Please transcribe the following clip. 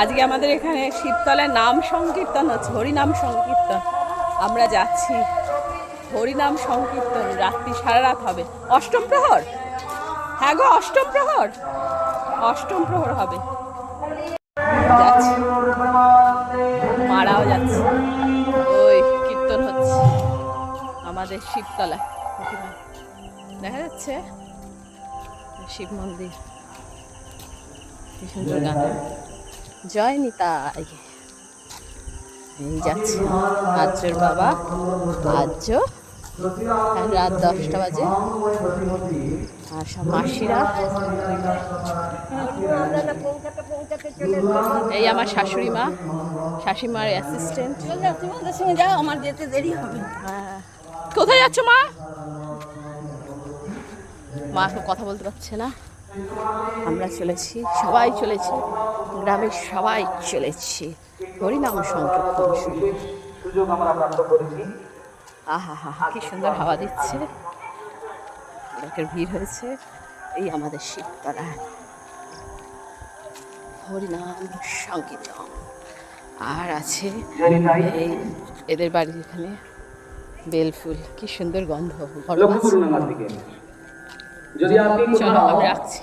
আজকে আমাদের এখানে শিবতলায় নাম সংকীর্তন হচ্ছে, হরিনাম সংকীর্তন। আমরা যাচ্ছি হরিনাম সংকীর্তন, রাত্রি সারা রাত হবে। অষ্টম প্রহর? হ্যাঁ গো, অষ্টম প্রহর? অষ্টম প্রহর হবে। যাচ্ছি। মারাও যাচ্ছে। ওই কীর্তন হচ্ছে আমাদের শিবতলায় দেখা যাচ্ছে শিব মন্দির। কি সুন্দর গান। জয় নিতাই এই যাচ্ছে আর্যর বাবা। আর্য রাত দশটা বাজে। আর সব মাসিরা। এই আমার শাশুড়ি মা শাশুড়িমার অ্যাসিস্ট্যান্ট যাও আমার যেতে দেরি হবে কোথায় যাচ্ছ মা? মা কথা বলতে পারছে না। আমরা চলেছি, সবাই চলেছি, গ্রামের সবাই চলেছি। হরিনাম প্রাপ্ত আহা হা হা কি সুন্দর হাওয়া দিচ্ছে। লোকের ভিড় হয়েছে, এই আমাদের শীততলা হরিনাম সংকীর্তন। আর আছে এই এদের বাড়ির এখানে বেলফুল, কি সুন্দর গন্ধ গরম যদি আপনি চলো কোথাও আমি রাখছি